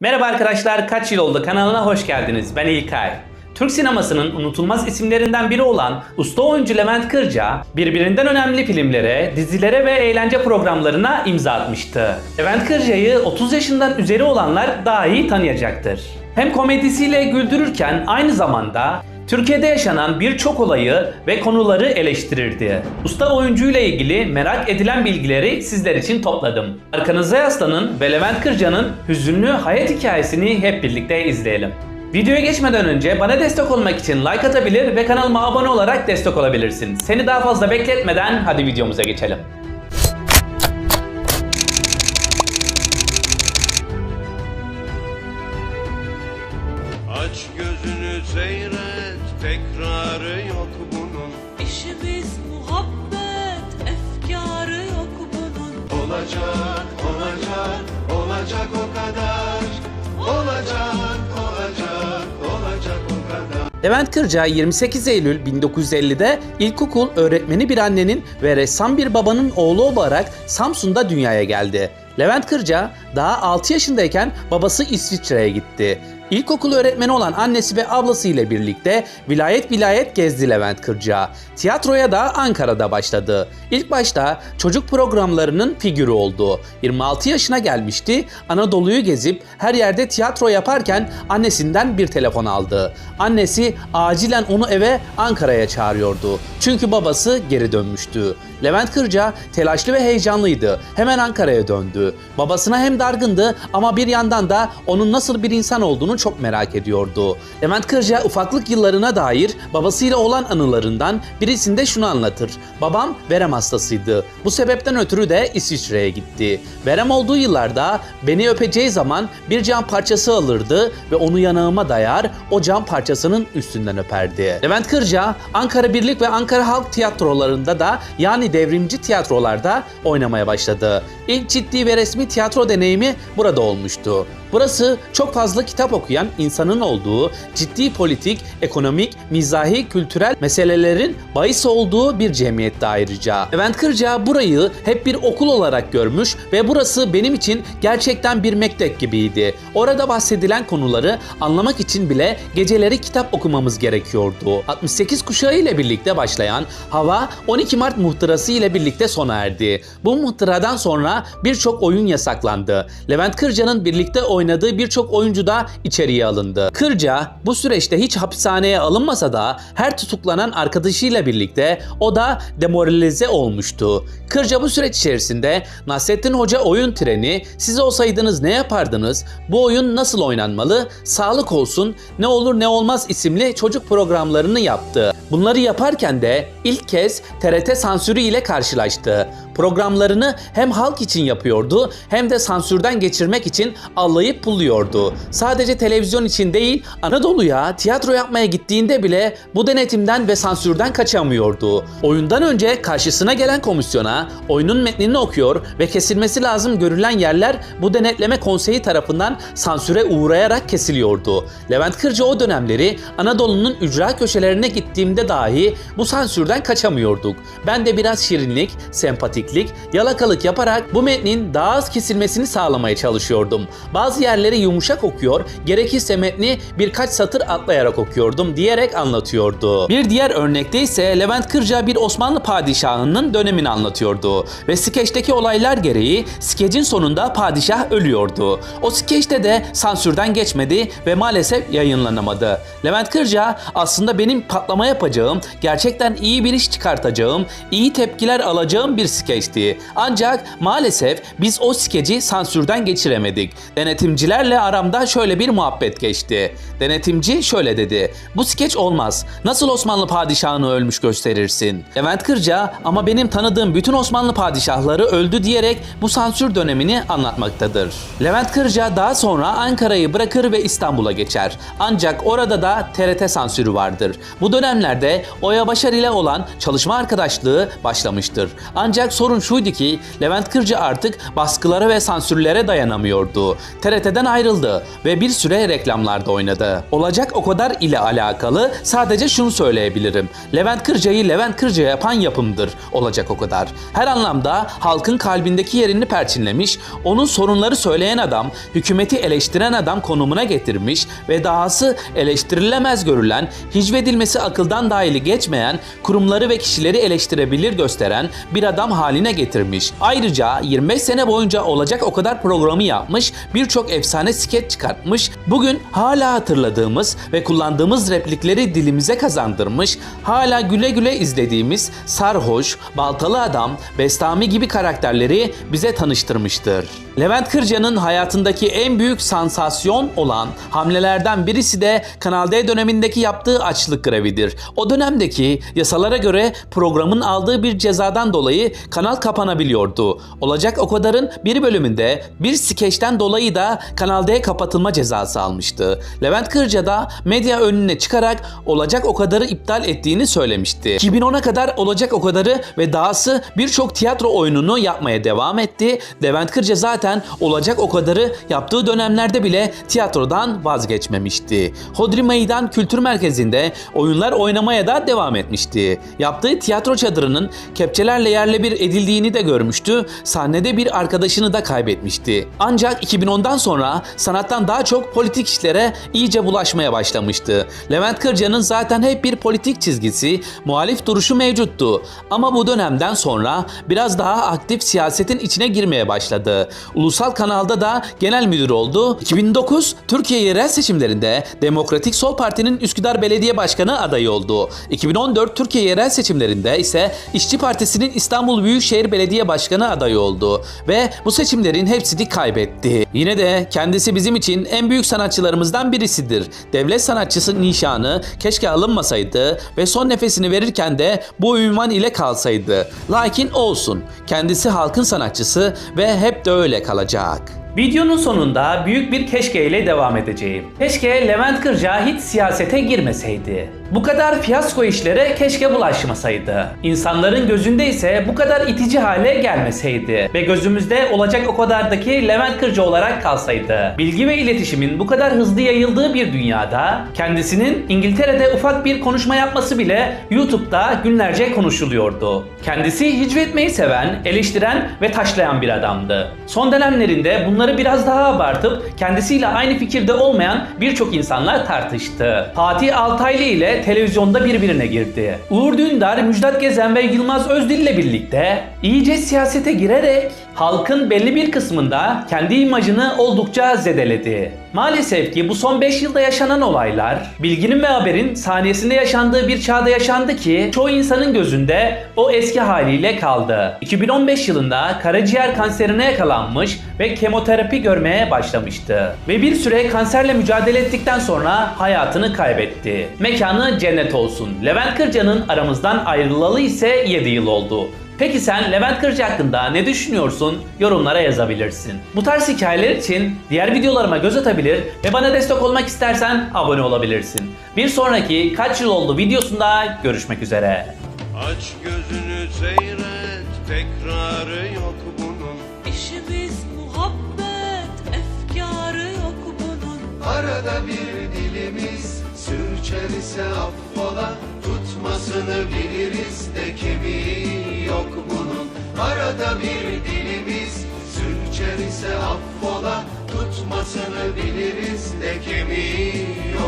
Merhaba arkadaşlar, Kaç Yıl Oldu kanalına hoş geldiniz. Ben İlkay. Türk sinemasının unutulmaz isimlerinden biri olan usta oyuncu Levent Kırca, birbirinden önemli filmlere, dizilere ve eğlence programlarına imza atmıştı. Levent Kırca'yı 30 yaşından üzeri olanlar daha iyi tanıyacaktır. Hem komedisiyle güldürürken aynı zamanda Türkiye'de yaşanan birçok olayı ve konuları eleştirirdi. Usta oyuncuyla ilgili merak edilen bilgileri sizler için topladım. Arkanıza yaslanın ve Levent Kırca'nın hüzünlü hayat hikayesini hep birlikte izleyelim. Videoya geçmeden önce bana destek olmak için like atabilir ve kanalıma abone olarak destek olabilirsin. Seni daha fazla bekletmeden hadi videomuza geçelim. Aç gözünü seyret tekrarı yok bunun İşimiz muhabbet, efkarı yok bunun. Olacak olacak olacak o kadar Olacak olacak olacak o kadar Levent Kırca 28 Eylül 1950'de ilkokul öğretmeni bir annenin ve ressam bir babanın oğlu olarak Samsun'da dünyaya geldi. Levent Kırca daha 6 yaşındayken babası İsviçre'ye gitti. İlkokul öğretmeni olan annesi ve ablası ile birlikte vilayet vilayet gezdi Levent Kırca. Tiyatroya da Ankara'da başladı. İlk başta çocuk programlarının figürü oldu. 26 yaşına gelmişti. Anadolu'yu gezip her yerde tiyatro yaparken annesinden bir telefon aldı. Annesi acilen onu eve Ankara'ya çağırıyordu. Çünkü babası geri dönmüştü. Levent Kırca telaşlı ve heyecanlıydı. Hemen Ankara'ya döndü. Babasına hem dargındı ama bir yandan da onun nasıl bir insan olduğunu çok merak ediyordu. Levent Kırca ufaklık yıllarına dair babasıyla olan anılarından birisinde şunu anlatır. Babam verem hastasıydı. Bu sebepten ötürü de İsviçre'ye gitti. Verem olduğu yıllarda beni öpeceği zaman bir cam parçası alırdı ve onu yanağıma dayar, o cam parçasının üstünden öperdi. Levent Kırca, Ankara Birlik ve Ankara Halk Tiyatrolarında da yani devrimci tiyatrolarda oynamaya başladı. İlk ciddi ve resmi tiyatro deneyimi burada olmuştu. Burası çok fazla kitap okuyan insanın olduğu, ciddi politik, ekonomik, mizahi, kültürel meselelerin bahis olduğu bir cemiyetti ayrıca. Levent Kırca burayı hep bir okul olarak görmüş ve burası benim için gerçekten bir mektep gibiydi. Orada bahsedilen konuları anlamak için bile geceleri kitap okumamız gerekiyordu. 68 kuşağı ile birlikte başlayan Hava 12 Mart muhtırası ile birlikte sona erdi. Bu muhtıradan sonra birçok oyun yasaklandı. Levent Kırca'nın birlikte oynadığı birçok oyuncu da içeriye alındı. Kırca bu süreçte hiç hapishaneye alınmasa da her tutuklanan arkadaşıyla birlikte o da demoralize olmuştu. Kırca bu süreç içerisinde Nasrettin Hoca oyun treni, siz olsaydınız ne yapardınız, bu oyun nasıl oynanmalı, sağlık olsun, ne olur ne olmaz isimli çocuk programlarını yaptı. Bunları yaparken de ilk kez TRT sansürü ile karşılaştı. Programlarını hem halk için yapıyordu hem de sansürden geçirmek için allayıp pulluyordu. Sadece televizyon için değil Anadolu'ya tiyatro yapmaya gittiğinde bile bu denetimden ve sansürden kaçamıyordu. Oyundan önce karşısına gelen komisyona oyunun metnini okuyor ve kesilmesi lazım görülen yerler bu denetleme konseyi tarafından sansüre uğrayarak kesiliyordu. Levent Kırcı o dönemleri Anadolu'nun ücra köşelerine gittiğimde dahi bu sansürden kaçamıyorduk. Ben de biraz şirinlik, sempatiklik, yalakalık yaparak bu metnin daha az kesilmesini sağlamaya çalışıyordum. Bazı yerleri yumuşak okuyor, gerekirse metni birkaç satır atlayarak okuyordum diyerek anlatıyordu. Bir diğer örnekte ise Levent Kırca bir Osmanlı padişahının dönemini anlatıyordu ve skeçteki olaylar gereği skecin sonunda padişah ölüyordu. O skeçte de sansürden geçmedi ve maalesef yayınlanamadı. Levent Kırca aslında benim patlama yapacağım, gerçekten iyi bir iş çıkartacağım, iyi tepkiler alacağım bir skeçti. Ancak maalesef biz o skeci sansürden geçiremedik. Denetimcilerle aramda şöyle bir muhabbet geçti. Denetimci şöyle dedi. Bu skeç olmaz. Nasıl Osmanlı padişahını ölmüş gösterirsin? Levent Kırca ama benim tanıdığım bütün Osmanlı padişahları öldü diyerek bu sansür dönemini anlatmaktadır. Levent Kırca daha sonra Ankara'yı bırakır ve İstanbul'a geçer. Ancak orada da TRT sansürü vardır. Bu dönemlerde Oya Başar ile olan çalışma arkadaşlığı başlamıştır. Ancak sorun şuydu ki Levent Kırca artık baskılara ve sansürlere dayanamıyordu. TRT'den ayrıldı ve bir süre reklamlarda oynadı. Olacak o kadar ile alakalı sadece şunu söyleyebilirim. Levent Kırca'yı Levent Kırca yapan yapımdır. Olacak o kadar. Her anlamda halkın kalbindeki yerini perçinlemiş, onun sorunları söyleyen adam, hükümeti eleştiren adam konumuna getirmiş ve dahası eleştirilemez görülen, hicvedilmesi akıldan dahili geçmeyen, kurumları ve kişileri eleştirebilir gösteren bir adam haline getirmiş. Ayrıca 25 sene boyunca olacak o kadar programı yapmış, birçok efsane skeç çıkartmış, bugün hala hatırladığımız ve kullandığımız replikleri dilimize kazandırmış, hala güle güle izlediğimiz Sarhoş, Baltalı Adam, Bestami gibi karakterleri bize tanıştırmıştır. Levent Kırca'nın hayatındaki en büyük sansasyon olan hamlelerden birisi de Kanal D dönemindeki yaptığı açlık grevidir. O dönemdeki yasalara göre programın aldığı bir cezadan dolayı kanal kapanabiliyordu. Olacak o kadarın bir bölümünde bir skeçten dolayı da Kanal D kapatılma cezası almıştı. Levent Kırca da medya önüne çıkarak olacak o kadarı iptal ettiğini söylemişti. 2010'a kadar olacak o kadarı ve dahası birçok tiyatro oyununu yapmaya devam etti. Levent Kırca zaten olacak o kadarı yaptığı dönemlerde bile tiyatrodan vazgeçmemişti. Hodri Meydan Kültür Merkezi'nde oyunlar oynamaya da devam etmişti. Yaptığı tiyatro çadırının kepçelerle yerle bir edildiğini de görmüştü. Sahnede bir arkadaşını da kaybetmişti. Ancak 2010'dan sonra sanattan daha çok politik işlere iyice bulaşmaya başlamıştı. Levent Kırca'nın zaten hep bir politik çizgisi, muhalif duruşu mevcuttu. Ama bu dönemden sonra biraz daha aktif siyasetin içine girmeye başladı. Ulusal kanalda da genel müdür oldu. 2009 Türkiye yerel seçimlerinde Demokratik Sol Parti'nin Üsküdar Belediye Başkanı adayı oldu. 2014 Türkiye yerel seçimlerinde ise İşçi Partisi'nin İstanbul Büyükşehir Belediye Başkanı adayı oldu ve bu seçimlerin hepsini kaybetti. Yine de kendisi bizim için en büyük sanatçılarımızdan birisidir. Devlet sanatçısı nişanı keşke alınmasaydı ve son nefesini verirken de bu ünvan ile kalsaydı. Lakin olsun. Kendisi halkın sanatçısı ve hep de öyle kalacak. Videonun sonunda büyük bir keşke ile devam edeceğim. Keşke Levent Kırca hiç siyasete girmeseydi. Bu kadar fiyasko işlere keşke bulaşmasaydı. İnsanların gözünde ise bu kadar itici hale gelmeseydi. Ve gözümüzde olacak o kadardaki Levent Kırca olarak kalsaydı. Bilgi ve iletişimin bu kadar hızlı yayıldığı bir dünyada kendisinin İngiltere'de ufak bir konuşma yapması bile YouTube'da günlerce konuşuluyordu. Kendisi hicvetmeyi seven, eleştiren ve taşlayan bir adamdı. Son dönemlerinde bunları biraz daha abartıp kendisiyle aynı fikirde olmayan birçok insanlar tartıştı. Fatih Altaylı ile televizyonda birbirine girdi. Uğur Dündar, Müjdat Gezen ve Yılmaz Özdil ile birlikte iyice siyasete girerek halkın belli bir kısmında kendi imajını oldukça zedeledi. Maalesef ki bu son 5 yılda yaşanan olaylar bilginin ve haberin saniyesinde yaşandığı bir çağda yaşandı ki çoğu insanın gözünde o eski haliyle kaldı. 2015 yılında karaciğer kanserine yakalanmış ve kemoterapi görmeye başlamıştı. Ve bir süre kanserle mücadele ettikten sonra hayatını kaybetti. Mekanı cennet olsun. Levent Kırca'nın aramızdan ayrılalı ise 7 yıl oldu. Peki sen Levent Kırcı hakkında ne düşünüyorsun? Yorumlara yazabilirsin. Bu tarz hikayeler için diğer videolarıma göz atabilir ve bana destek olmak istersen abone olabilirsin. Bir sonraki kaç yıl oldu videosunda görüşmek üzere. Aç gözünü seyret tekrarı yok bunun İşimiz muhabbet, efkarı yok bunun. Arada bir dilimiz sürçer ise affola Tutmasını biliriz de kemiği yok bunun. Arada bir dilimiz sürçer ise affola Tutmasını biliriz. De kemiği yok